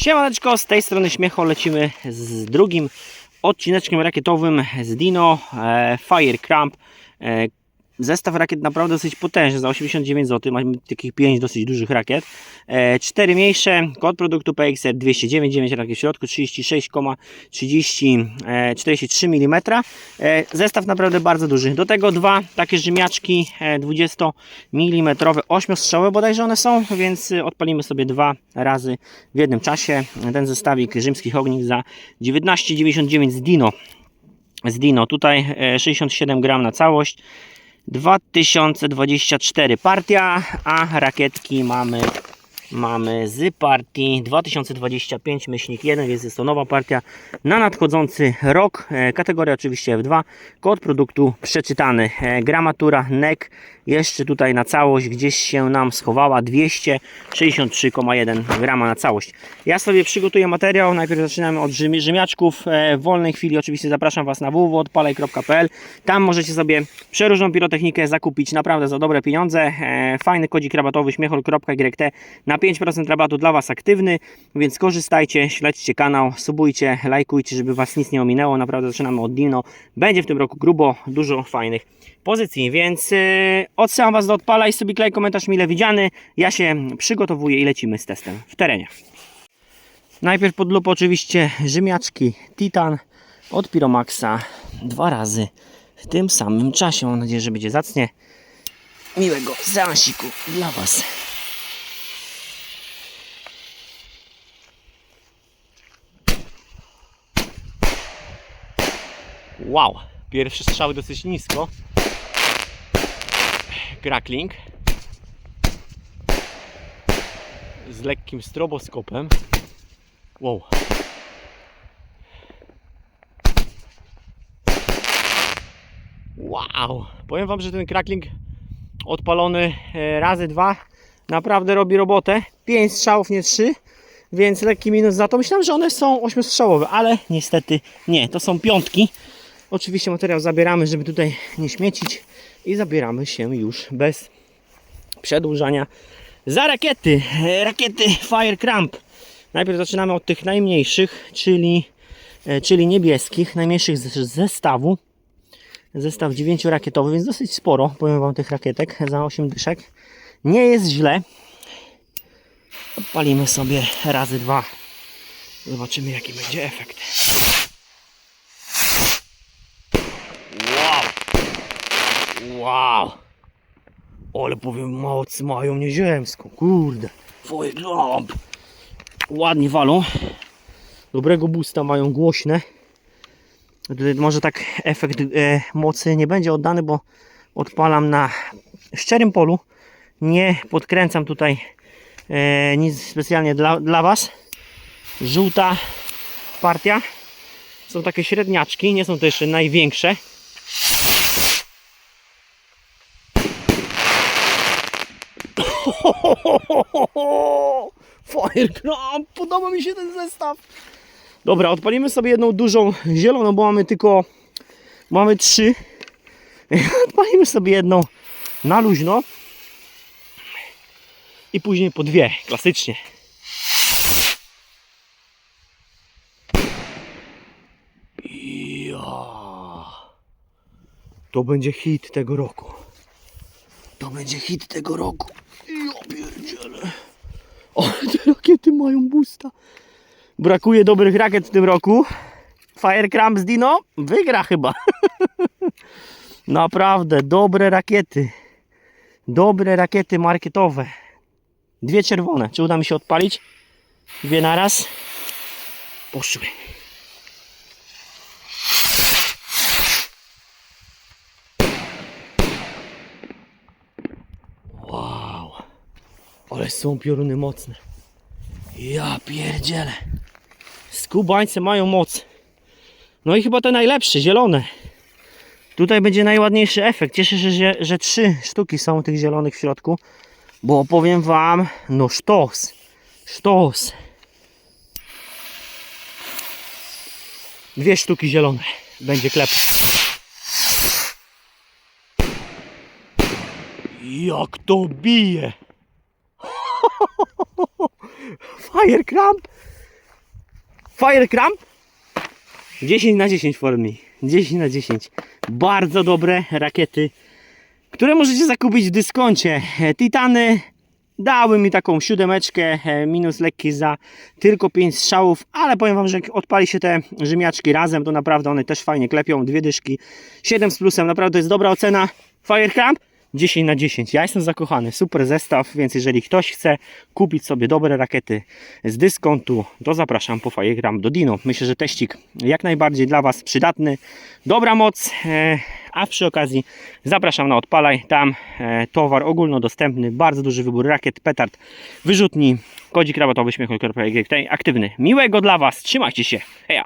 Siemaneczko, z tej strony Śmiecho lecimy z drugim odcineczkiem rakietowym z Dino e, Fire Cramp. E, zestaw rakiet naprawdę dosyć potężny, za 89 zł, mamy takich 5 dosyć dużych rakiet. E, 4 mniejsze, kod produktu PXR 209, 9 rakiet w środku, 36,30 e, 43 mm. E, zestaw naprawdę bardzo duży. Do tego dwa takie rzymiaczki e, 20 mm, 8 strzały bodajże one są, więc e, odpalimy sobie dwa razy w jednym czasie. Ten zestawik rzymskich ognisk za 19,99 z Dino. Z Dino tutaj e, 67 gram na całość. 2024 partia, a rakietki mamy mamy z partii 2025 myślnik 1, więc jest to nowa partia na nadchodzący rok. E, Kategoria oczywiście F2. Kod produktu przeczytany. E, Gramatura NEC jeszcze tutaj na całość gdzieś się nam schowała 263,1 grama na całość. Ja sobie przygotuję materiał. Najpierw zaczynamy od rzym, rzymiaczków. E, W wolnej chwili oczywiście zapraszam Was na www.odpalaj.pl. Tam możecie sobie przeróżną pirotechnikę zakupić naprawdę za dobre pieniądze. Fajny kodzik rabatowy śmiechol.yt na 5% rabatu dla Was aktywny, więc korzystajcie, śledźcie kanał, subujcie, lajkujcie, żeby Was nic nie ominęło. Naprawdę zaczynamy od Dino. Będzie w tym roku grubo, dużo fajnych pozycji, więc yy, odsyłam Was do odpalaj, sobie klej komentarz mile widziany. Ja się przygotowuję i lecimy z testem w terenie. Najpierw pod lupę oczywiście Rzymiaczki Titan od Piromaxa dwa razy w tym samym czasie. Mam nadzieję, że będzie zacnie. Miłego seansiku dla Was. Wow, pierwszy strzał dosyć nisko. Crackling z lekkim stroboskopem. Wow. Wow, powiem Wam, że ten crackling odpalony e, razy dwa naprawdę robi robotę. 5 strzałów, nie 3, więc lekki minus za to. Myślałem, że one są 8 strzałowe, ale niestety nie, to są piątki. Oczywiście materiał zabieramy, żeby tutaj nie śmiecić i zabieramy się już bez przedłużania za rakiety. E, Rakiety Fire Cramp. Najpierw zaczynamy od tych najmniejszych, czyli, e, czyli niebieskich, najmniejszych z zestawu. Zestaw 9 rakietowy, więc dosyć sporo, powiem Wam, tych rakietek za 8 dyszek. Nie jest źle. Odpalimy sobie razy dwa. Zobaczymy, jaki będzie efekt. Wow! Ale powiem, moc mają nieziemską, kurde. Twoje lamp. Ładnie walą. Dobrego boosta mają głośne. Tutaj może tak efekt e, mocy nie będzie oddany, bo odpalam na szczerym polu. Nie podkręcam tutaj e, nic specjalnie dla, dla Was. Żółta partia. Są takie średniaczki, nie są to jeszcze największe. Firecramp, podoba mi się ten zestaw. Dobra, odpalimy sobie jedną dużą zieloną, bo mamy tylko mamy trzy. Odpalimy sobie jedną na luźno i później po dwie, klasycznie. To będzie hit tego roku. To będzie hit tego roku. O, te rakiety mają boosta. Brakuje dobrych rakiet w tym roku. Firecramp z Dino wygra chyba. Naprawdę, dobre rakiety. Dobre rakiety marketowe. Dwie czerwone. Czy uda mi się odpalić? Dwie naraz. Poszły. Ale są pioruny mocne. Ja pierdzielę. Skubańce mają moc. No i chyba te najlepsze, zielone. Tutaj będzie najładniejszy efekt. Cieszę się, że, że trzy sztuki są tych zielonych w środku. Bo powiem wam, no sztos. Sztos. Dwie sztuki zielone. Będzie klep. Jak to bije! Firecramp Fire Cramp 10 na 10 for me. 10 na 10. Bardzo dobre rakiety, które możecie zakupić w dyskoncie. Titany dały mi taką siódemeczkę, e, minus lekki za tylko 5 strzałów, ale powiem Wam, że jak odpali się te rzemiaczki razem, to naprawdę one też fajnie klepią. Dwie dyszki, 7 z plusem, naprawdę to jest dobra ocena. Fire Cramp 10 na 10. Ja jestem zakochany, super zestaw, więc jeżeli ktoś chce kupić sobie dobre rakiety z dyskontu, to zapraszam po Firegram do Dino. Myślę, że teścik jak najbardziej dla Was przydatny. Dobra moc, e, a przy okazji zapraszam na Odpalaj. Tam e, towar ogólnodostępny, bardzo duży wybór rakiet, petard, wyrzutni, kodzik rabatowy śmiech.pl aktywny. Miłego dla Was, trzymajcie się, heja!